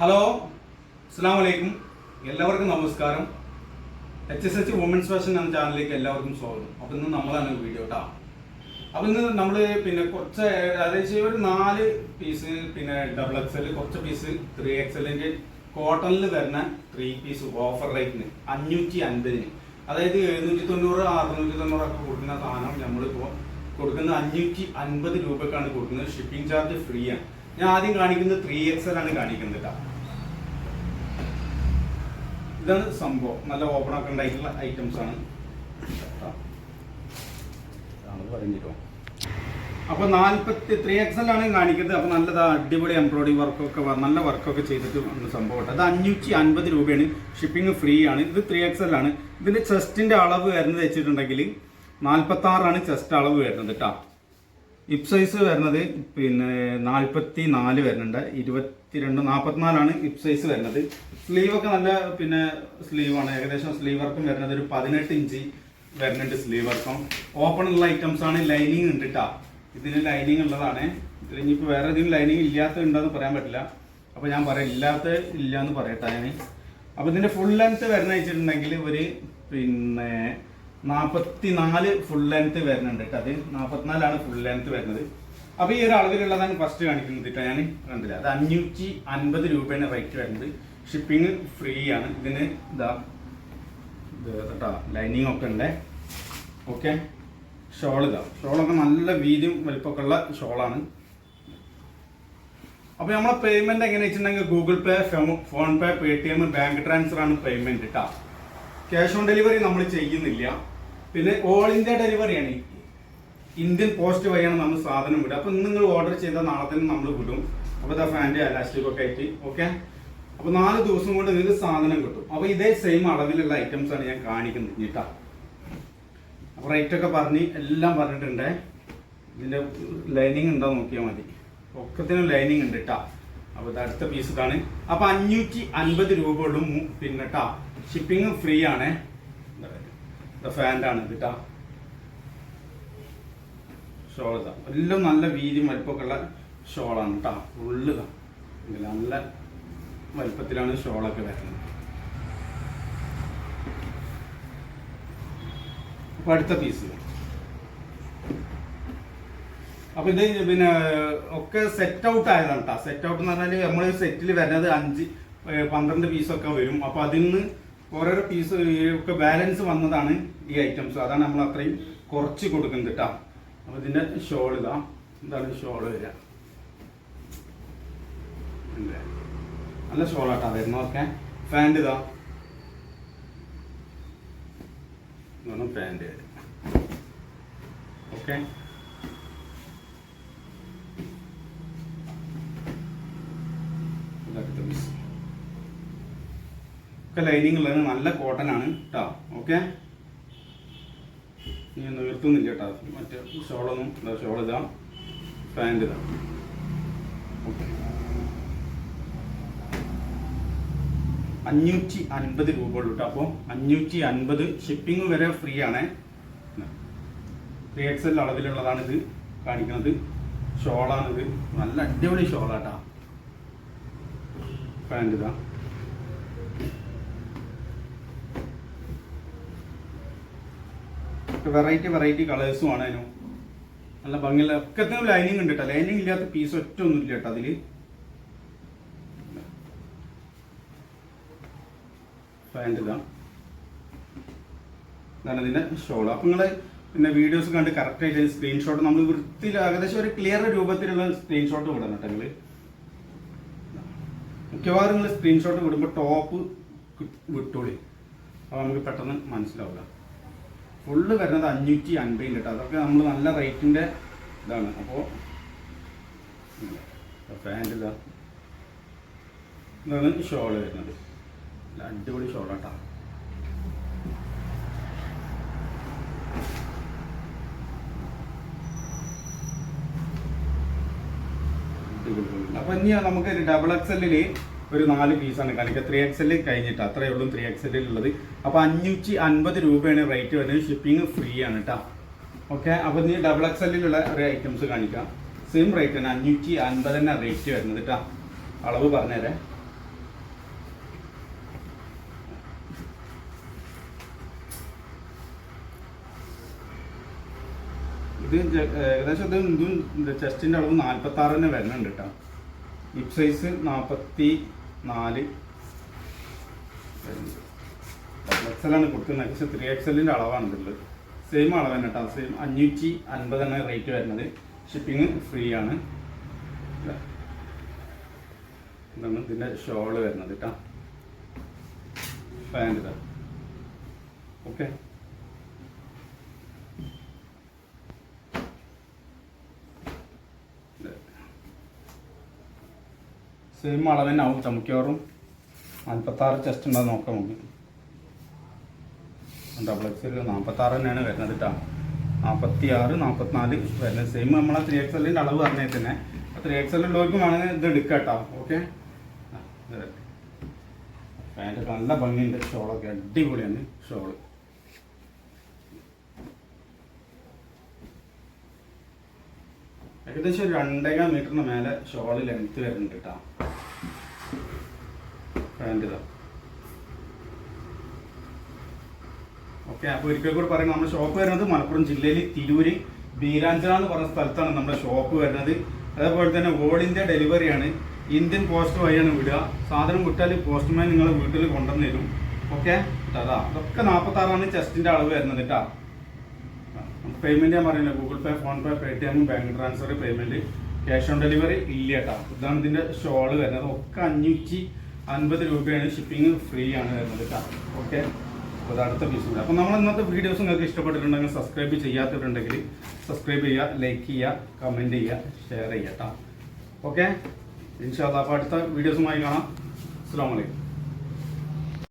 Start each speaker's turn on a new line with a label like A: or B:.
A: Hello അസ്സാം വലൈക്കും എല്ലാവർക്കും നമസ്കാരം. H S H women's fashion എന്ന ചാനലിലേക്ക് എല്ലാവർക്കും സ്വാഗതം. അപ്പോൾ ഇന്ന് നമ്മളാണ് വീഡിയോ കേട്ടോ അപ്പോൾ ഇന്ന് നമ്മൾ പിന്നെ കുറച്ച് അതായത് ഒരു നാല് പീസ് പിന്നെ ഡബിൾ എക്സൽ കുറച്ച് പീസ് ത്രീ എക്സലിന്റെ കോട്ടണിൽ വരുന്ന ത്രീ പീസ് ഓഫർ റേറ്റിന് അഞ്ഞൂറ്റി അൻപതിന്. അതായത് എഴുന്നൂറ്റി തൊണ്ണൂറ് അറുന്നൂറ്റി തൊണ്ണൂറൊക്കെ കൊടുക്കുന്ന സാധനം നമ്മളിപ്പോൾ കൊടുക്കുന്ന അഞ്ഞൂറ്റി അൻപത് രൂപക്കാണ് കൊടുക്കുന്നത്. ഷിപ്പിംഗ് ചാർജ് ഫ്രീ ആണ്. ഞാൻ ആദ്യം കാണിക്കുന്നത് ത്രീ എക്സൽ ആണ് കാണിക്കുന്നത് കേട്ടോ ഇതാണ് സംഭവം. നല്ല ഓപ്പൺ ഒക്കെ ഉണ്ടായിട്ടുള്ള ഐറ്റംസ് ആണ്. പറഞ്ഞിട്ടോ അപ്പൊ നാല്പത്തി ത്രീ ആണ് കാണിക്കുന്നത്. അപ്പൊ നല്ല അടിപൊളി എംബ്രോയിഡറി വർക്കൊക്കെ നല്ല വർക്കൊക്കെ ചെയ്തിട്ട് വന്ന സംഭവം അത് അഞ്ഞൂറ്റി അൻപത് രൂപയാണ്. ഷിപ്പിംഗ് ഫ്രീ ആണ്. ഇത് ത്രീ എക്സൽ ആണ്. ഇതിന്റെ ചെസ്റ്റിന്റെ അളവ് വരുന്നത് വെച്ചിട്ടുണ്ടെങ്കിൽ നാൽപ്പത്തി ആറാണ് ചെസ്റ്റ് അളവ് വരുന്നത് കേട്ടോ ഇപ് സൈസ് വരുന്നത് പിന്നെ നാൽപ്പത്തി നാല് വരുന്നുണ്ട്. ഇരുപത്തിരണ്ട് നാൽപ്പത്തിനാലാണ് ഹിപ് സൈസ് വരുന്നത്. സ്ലീവ് ഒക്കെ നല്ല പിന്നെ സ്ലീവാണ് ഏകദേശം സ്ലീവ് വർക്കും വരുന്നത് ഒരു പതിനെട്ട് ഇഞ്ച് വരുന്നുണ്ട് സ്ലീവ് വർക്കും ഓപ്പൺ ഉള്ള ഐറ്റംസ് ആണ് ലൈനിങ് ഉണ്ട് കേട്ടോ ഇതിന് ലൈനിങ് ഉള്ളതാണ്. ഇതിൽ ഇനിയിപ്പോൾ വേറെ ഇതിന് ലൈനിങ് ഇല്ലാത്ത ഉണ്ടോന്ന് പറയാൻ പറ്റില്ല. അപ്പോൾ ഞാൻ പറയാം ഇല്ലാത്ത ഇല്ല എന്ന് പറയട്ടെ ഞാൻ അപ്പോൾ ഇതിന്റെ ഫുൾ ലെങ്ത് വരുന്ന വെച്ചിട്ടുണ്ടെങ്കിൽ ഒരു പിന്നെ നാൽപ്പത്തി നാല് ഫുൾ ലെങ്ത് വരുന്നുണ്ട് കേട്ടോ അത്. നാൽപ്പത്തിനാലാണ് ഫുൾ ലെങ്ത് വരുന്നത്. അപ്പോൾ ഈ ഒരു അളവിലുള്ളതാണ് ഫസ്റ്റ് കാണിക്കുന്നത് കേട്ടോ ഞാൻ കണ്ടില്ല? അത് അഞ്ഞൂറ്റി അൻപത് രൂപയാണ് റേറ്റ് വരുന്നത്. ഷിപ്പിംഗ് ഫ്രീ ആണ്. ഇതിന് ഇതാ ഇത് ലൈനിങ് ഒക്കെ ഉണ്ട്. ഓക്കെ ഷോൾ ഇതാ. ഷോളൊക്കെ നല്ല വീതിയും വലിപ്പമൊക്കെ ഉള്ള ഷോളാണ് അപ്പോൾ നമ്മളെ പേയ്മെന്റ് എങ്ങനെ വെച്ചിട്ടുണ്ടെങ്കിൽ Google Pay PhonePe Paytm bank transfer ആണ് പേയ്മെന്റ് കേട്ടോ ക്യാഷ് ഓൺ ഡെലിവറി നമ്മൾ ചെയ്യുന്നില്ല. പിന്നെ ഓൾ ഇന്ത്യ ഡെലിവറിയാണ് ഇന്ത്യൻ പോസ്റ്റ് വഴിയാണ് നമ്മൾ സാധനം വിടുക. അപ്പൊ നിങ്ങൾ ഓർഡർ ചെയ്താൽ നാളെ തന്നെ നമ്മൾ വിടും. അപ്പോൾ ഇതാ ഫാന്റെ അലാസ്റ്റിക് ഒക്കെ ആയിട്ട് ഓക്കെ അപ്പോൾ നാല് ദിവസം കൊണ്ട് നിങ്ങൾക്ക് സാധനം കിട്ടും. അപ്പോൾ ഇതേ സെയിം അളവിലുള്ള ഐറ്റംസ് ആണ് ഞാൻ കാണിക്കുന്നത് കേട്ടോ. അപ്പോൾ റേറ്റ് ഒക്കെ പറഞ്ഞ് എല്ലാം പറഞ്ഞിട്ടുണ്ട്. ഇതിന്റെ ലൈനിങ് ഉണ്ടോ നോക്കിയാൽ മതി. ഒക്കത്തിനും ലൈനിങ് ഉണ്ട് കേട്ടോ. അപ്പോൾ ഇത് അടുത്ത പീസ് ഇതാണ്. അപ്പോൾ അഞ്ഞൂറ്റി അൻപത് രൂപ ഉള്ളൂ പിന്നെ ഷിപ്പിംഗ് ഫ്രീ ആണ്. ഫാന്റെ ആണ് ഇത് കേട്ടോ ഷോൾ എല്ലാം നല്ല വീതിയും വലിപ്പമൊക്കെ ഉള്ള ഷോളാണ് കേട്ടോ ഫുള്ള് നല്ല വലിപ്പത്തിലാണ് ഷോളൊക്കെ വരുന്നത്. അപ്പോൾ അടുത്ത പീസ് അപ്പൊ ഇത് പിന്നെ ഒക്കെ സെറ്റ് ഔട്ട് ആയതാണ് കേട്ടോ സെറ്റ് ഔട്ട് എന്ന് പറഞ്ഞാൽ നമ്മൾ സെറ്റിൽ വരുന്നത് അഞ്ച് പന്ത്രണ്ട് പീസൊക്കെ വരും. അപ്പൊ അതിൽ നിന്ന് ഓരോരോ പീസ് ഒക്കെ ബാലൻസ് വന്നതാണ് ഈ ഐറ്റംസ് അതാണ് നമ്മൾ അത്രയും കുറച്ച് കൊടുക്കുന്നത് കേട്ടോ അപ്പൊ ഇതിന്റെ ഷോൾ ഇതാ. എന്താണ് ഷോൾ വരിക. നല്ല ഷോളാട്ടാ വരുന്നതൊക്കെ ഫാൻഡ് ഇതാ. ഇതാണ് പാന്റ് ഓക്കെ ഒക്കെ ലൈനിങ് ഉള്ളത് നല്ല കോട്ടൺ ആണ് കേട്ടോ ഓക്കെ ഇനി നിർത്തുന്നില്ല കേട്ടോ മറ്റേ ഷോളൊന്നും ഷോൾ ഇതാ. പാന്റ് ഇതാ. ഓക്കെ അഞ്ഞൂറ്റി അൻപത് രൂപ ഉള്ളൂ കേട്ടോ അപ്പോൾ അഞ്ഞൂറ്റി അൻപത് ഷിപ്പിംഗ് വരെ ഫ്രീ ആണ്. ത്രീ എക്സ് അളവിലുള്ളതാണ് ഇത് കാണിക്കുന്നത് ഷോളാണിത്. നല്ല അടിപൊളി ഷോളാട്ടാ പാന്റ് ഇതാ. വെറൈറ്റി വെറൈറ്റി കളേഴ്സും ആണ് അതിനും. നല്ല ഭംഗിയുള്ള ഒക്കത്തിനും ലൈനിങ് ഉണ്ട് കേട്ടോ ലൈനിങ് ഇല്ലാത്ത പീസ് ഒറ്റ ഒന്നും ഇല്ല കേട്ടോ അതിൽ പാന്റ് ഇതാ. ഇതാണ് ഇതിന്റെ ഷോൾ അപ്പൊ പിന്നെ വീഡിയോസ് കണ്ട് കറക്റ്റ് ആയിട്ട് സ്ക്രീൻഷോട്ട് നമ്മൾ വൃത്തിയിൽ ഏകദേശം ഒരു ക്ലിയർ രൂപത്തിലുള്ള സ്ക്രീൻഷോട്ട് വിടണം കേട്ടോ നിങ്ങൾ. മിക്കവാറും നിങ്ങൾ സ്ക്രീൻഷോട്ട് വിടുമ്പോൾ ടോപ്പ് വിട്ടോളി. അപ്പോൾ നമുക്ക് പെട്ടെന്ന് മനസ്സിലാവില്ല ഫുള്ള് വരുന്നത് അഞ്ഞൂറ്റി അൻപതിൽ കേട്ടോ അതൊക്കെ നമ്മൾ നല്ല റേറ്റിന്റെ ഇതാണ്. അപ്പോൾ പാന്റ് ഇതാ. ഇതാണ് ഷോൾ വരുന്നത്. അടിപൊളി ഷോളാട്ടാ. അപ്പൊ ഇനി നമുക്ക് ഡബിൾ എക്സലിൽ ഒരു നാല് പീസാണ് കാണിക്കുക ത്രീ എക്സൽ കഴിഞ്ഞിട്ട് അത്രയേ ഉള്ളൂ ത്രീ എക്സലിലുള്ളത് അപ്പോൾ അഞ്ഞൂറ്റി അൻപത് രൂപയാണ് റേറ്റ് വരുന്നത്. ഷിപ്പിംഗ് ഫ്രീ ആണ് കേട്ടോ ഓക്കെ അപ്പോൾ നീ ഡബിൾ എക്സലിലുള്ള ഒരു ഐറ്റംസ് കാണിക്കാം. സെയിം റേറ്റ് തന്നെ. അഞ്ഞൂറ്റി അൻപത് തന്നെ റേറ്റ് വരുന്നത് കേട്ടോ അളവ് പറഞ്ഞുതരാം ഇത് ഏകദേശം ഇത് ഇതും ചെസ്റ്റിന്റെ അളവ് നാൽപ്പത്തി ആറ് തന്നെ വരുന്നുണ്ട് കേട്ടോ ഹിപ് സൈസ് നാൽപ്പത്തി നാല്. ഡബിൾ എക്സലാണ് കൊടുക്കുന്നത്. പക്ഷെ ത്രീ എക്സലിന്റെ അളവാണ് ഇതിൽ സെയിം അളവ് തന്നെ കേട്ടോ സെയിം അഞ്ഞൂറ്റി അൻപത് തന്നെ റേറ്റ് വരുന്നത്. ഷിപ്പിംഗ് ഫ്രീ ആണ്. ഇതാ. ഇതാണ് ഇതിന്റെ ഷോൾ വരുന്നത് കേട്ടോ ഇതാ. ഓക്കെ സെയിം അളവ് തന്നെ ആവും ചമുക്കോറും നാൽപ്പത്താറ് ചെസ്റ്റ് ഉണ്ടോ നോക്കാം നമുക്ക്. ഡബിൾ എക്സ് എക്സൽ നാൽപ്പത്താറ് തന്നെയാണ് വരുന്നത് കേട്ടോ നാൽപ്പത്തി ആറ് നാൽപ്പത്തിനാല് വരുന്നത്. സെയിം നമ്മളെ ത്രീ എക്സ് എല്ലിന്റെ അളവ് പറഞ്ഞാൽ തന്നെ. ത്രീ എക്സൽ ഉള്ളവർക്കും വേണമെങ്കിൽ ഇത് എടുക്കാം കേട്ടോ ഓക്കെ പാന്റൊക്കെ നല്ല ഭംഗിയുണ്ട്. ഷോളൊക്കെ അടിപൊളിയാണ്. ഷോൾ ഏകദേശം രണ്ടേകാം മീറ്ററിന് മേലെ ഷോൾ ലെങ്ത് വരുന്നുണ്ട് കേട്ടോ പാന്റ് ഇതാ ഓക്കെ അപ്പോൾ ഒരിക്കൽ കൂടി പറയുന്നത് നമ്മുടെ ഷോപ്പ് വരുന്നത് മലപ്പുറം ജില്ലയിൽ തിരൂര് ബീരാഞ്ചന എന്ന് പറഞ്ഞ സ്ഥലത്താണ് നമ്മുടെ ഷോപ്പ് വരുന്നത്. അതേപോലെ തന്നെ ഓൾ ഇന്ത്യ ഡെലിവറിയാണ് ഇന്ത്യൻ പോസ്റ്റ് വഴിയാണ് വിടുക. സാധനം വിട്ടാൽ പോസ്റ്റ്മാൻ നിങ്ങളെ വീട്ടിൽ കൊണ്ടുവന്ന് തരും. ഓക്കെ? അതാ അതൊക്കെ നാൽപ്പത്താറാണ് ചെസ്റ്റിന്റെ അളവ് വരുന്നത് കേട്ടോ പേയ്മെന്റ് ഞാൻ പറയുന്നത് Google Pay PhonePe Paytm bank transfer payment cash on delivery ഇല്ല കേട്ടോ ഇതാണ് ഇതിന്റെ ഷോൾ വരുന്നത്. ഒക്കെ അഞ്ഞൂറ്റി അൻപത് രൂപയാണ് ഷിപ്പിംഗ് ഫ്രീ ആണ് വരുന്നത് കേട്ടോ ഓക്കെ അപ്പോൾ അടുത്ത പീസ് അപ്പോൾ നമ്മൾ ഇന്നത്തെ വീഡിയോസ് നിങ്ങൾക്ക് ഇഷ്ടപ്പെട്ടിട്ടുണ്ടെങ്കിൽ സബ്സ്ക്രൈബ് ചെയ്യാത്തവരുണ്ടെങ്കിൽ സബ്സ്ക്രൈബ് ചെയ്യുക ലൈക്ക് ചെയ്യുക കമന്റ് ചെയ്യുക ഷെയർ ചെയ്യുക കേട്ടോ ഓക്കെ ഇൻഷാല്ല അപ്പോൾ അടുത്ത വീഡിയോസുമായി കാണാം. അസ്സാം വലൈക്കും